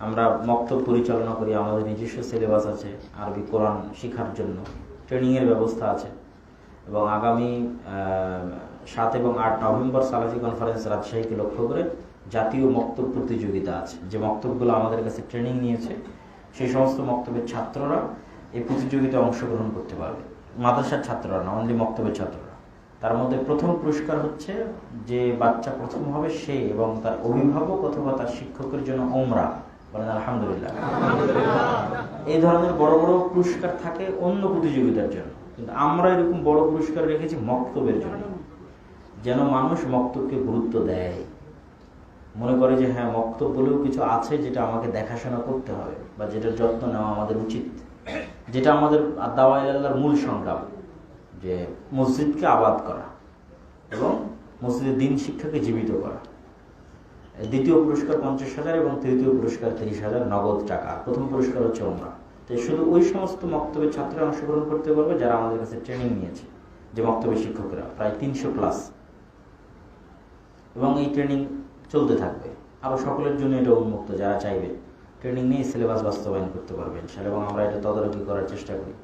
আমরা মক্তব পরিচালনা করি, আমাদের নিজস্ব সিলেবাস আছে, আরবি, কোরআন শেখার জন্য। ট্রেনিংয়ের ব্যবস্থা আছে। এবং আগামী সাত এবং আট নভেম্বর সালাফি কনফারেন্স রাজশাহীকে লক্ষ্য করে জাতীয় মক্তব প্রতিযোগিতা আছে। যে মক্তবগুলো আমাদের কাছে ট্রেনিং নিয়েছে, সেই সমস্ত মক্তবের ছাত্ররা এই প্রতিযোগিতায় অংশগ্রহণ করতে পারবে। মাদ্রাসার ছাত্ররা না অনলি মক্তবের ছাত্ররা। তার মধ্যে প্রথম পুরস্কার হচ্ছে যে বাচ্চা প্রথম হবে সে এবং তার অভিভাবক অথবা তার শিক্ষকের জন্য ওমরা। বলেন, আলহামদুলিল্লাহ। এই ধরনের বড় বড় পুরস্কার থাকে অন্য প্রতিযোগিতার জন্য। কিন্তু আমরা এরকম বড় পুরস্কার রেখেছি মক্তবের জন্য। যেন মানুষ মক্তবকে গুরুত্ব দেয়। মনে করে যে হ্যাঁ মক্তব বলেও কিছু আছে যেটা আমাকে দেখাশোনা করতে হবে বা যেটার যত্ন নেওয়া আমাদের উচিত। যেটা আমাদের দাওয়াই মূল সংগ্রাম, যে মসজিদকে আবাদ করা এবং মসজিদের দিন শিক্ষাকে জীবিত করা। দ্বিতীয় পুরস্কার পঞ্চাশ হাজার এবং তৃতীয় পুরস্কার তিরিশ হাজার নগদ টাকা। প্রথম পুরস্কার হচ্ছে ওমরা। তো শুধু ওই সমস্ত মক্তব্যের ছাত্ররা অংশগ্রহণ করতে পারবে যারা আমাদের কাছে ট্রেনিং নিয়েছে, যে মক্তব্যের শিক্ষকরা, প্রায় তিনশো প্লাস এবং এই ট্রেনিং চলতে থাকবে। আরও সকলের জন্য এটা উন্মুক্ত, যারা চাইবে। ট্রেনিং নিয়ে সিলেবাস বাস্তবায়ন করতে পারবেন এবং আমরা এটা তদারকি করার চেষ্টা করি।